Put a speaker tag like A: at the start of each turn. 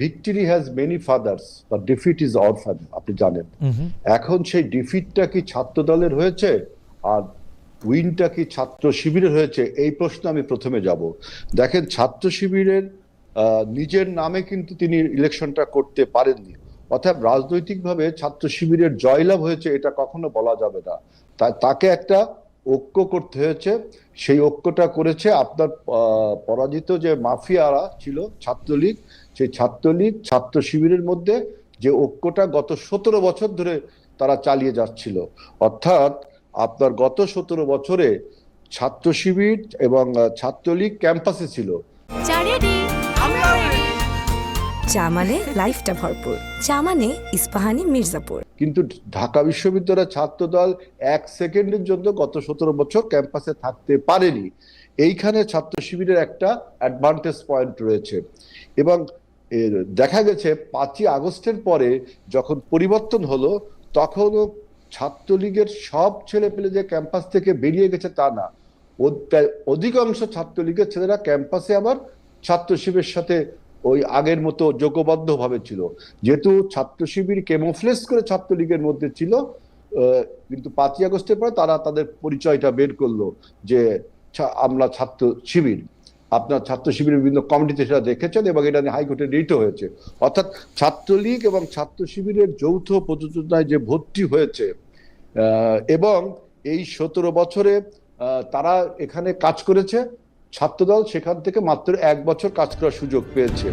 A: Victory has many fathers but defeat is orphan আপনি জানেন। এখন সেই ডিফিটটা কি ছাত্র দলের হয়েছে? আর উইনটা কি ছাত্র শিবিরের হয়েছে? এই প্রশ্ন আমি প্রথমে যাব। দেখেন ছাত্র শিবিরের নিজের নামে কিন্তু তিনি ইলেকশনটা করতে পারেননি। অর্থাৎ রাজনৈতিকভাবে ছাত্র শিবিরের জয়লাভ হয়েছে এটা কখনো বলা যাবে না। তাকে একটা ঐক্য করতে হয়েছে, সেই ঐক্যটা করেছে আপনার পরাজিত যে মাফিয়ারা ছিল ছাত্রলীগ, সেই ছাত্রলীগ ছাত্র শিবিরের মধ্যে যে ঐক্যটা গত সতেরো বছর ধরে তারা চালিয়ে যাচ্ছিল। অর্থাৎ আপনার গত সতেরো বছরে ছাত্র শিবির এবং ছাত্রলীগ ক্যাম্পাসে ছিল।
B: চা
C: মানে লাইফটা ভরপুর। চা মানে ইস্পাহানি মির্জাপুর।
A: কিন্তু ঢাকা বিশ্ববিদ্যালয়ের ছাত্র দল এক সেকেন্ডের জন্য গত সতেরো বছর ক্যাম্পাসে থাকতে পারেনি। এইখানে ছাত্র শিবিরের একটা অ্যাডভান্টেজ পয়েন্ট রয়েছে। এবং দেখা গেছে পাঁচই আগস্টের পরে যখন পরিবর্তন হলো, তখনও ছাত্রলীগের সব ছেলে পেলে যে ক্যাম্পাস থেকে বেরিয়ে গেছে তা না। অধিকাংশ ছাত্রলীগের ছেলেরা ক্যাম্পাসে আবার ছাত্র শিবিরের সাথে ওই আগের মতো যোগবদ্ধ ভাবে ছিল। যেহেতু ছাত্র শিবির কেমোফ্লেস করে ছাত্রলীগের মধ্যে ছিল কিন্তু পাঁচই আগস্টের পরে তারা তাদের পরিচয়টা বের করল যে আমরা ছাত্র শিবির। আপনার ছাত্র শিবিরের বিভিন্ন কমিটিতে সেটা দেখেছেন এবং এটা নিয়ে হাইকোর্টে রিট হয়েছে। অর্থাৎ ছাত্রলীগ এবং ছাত্র শিবিরের যৌথ প্রযোজনায় যে ভর্তি হয়েছে এবং এই সতেরো বছরে তারা এখানে কাজ করেছে। ছাত্রদল সেখান থেকে মাত্র এক বছর কাজ করার সুযোগ পেয়েছে।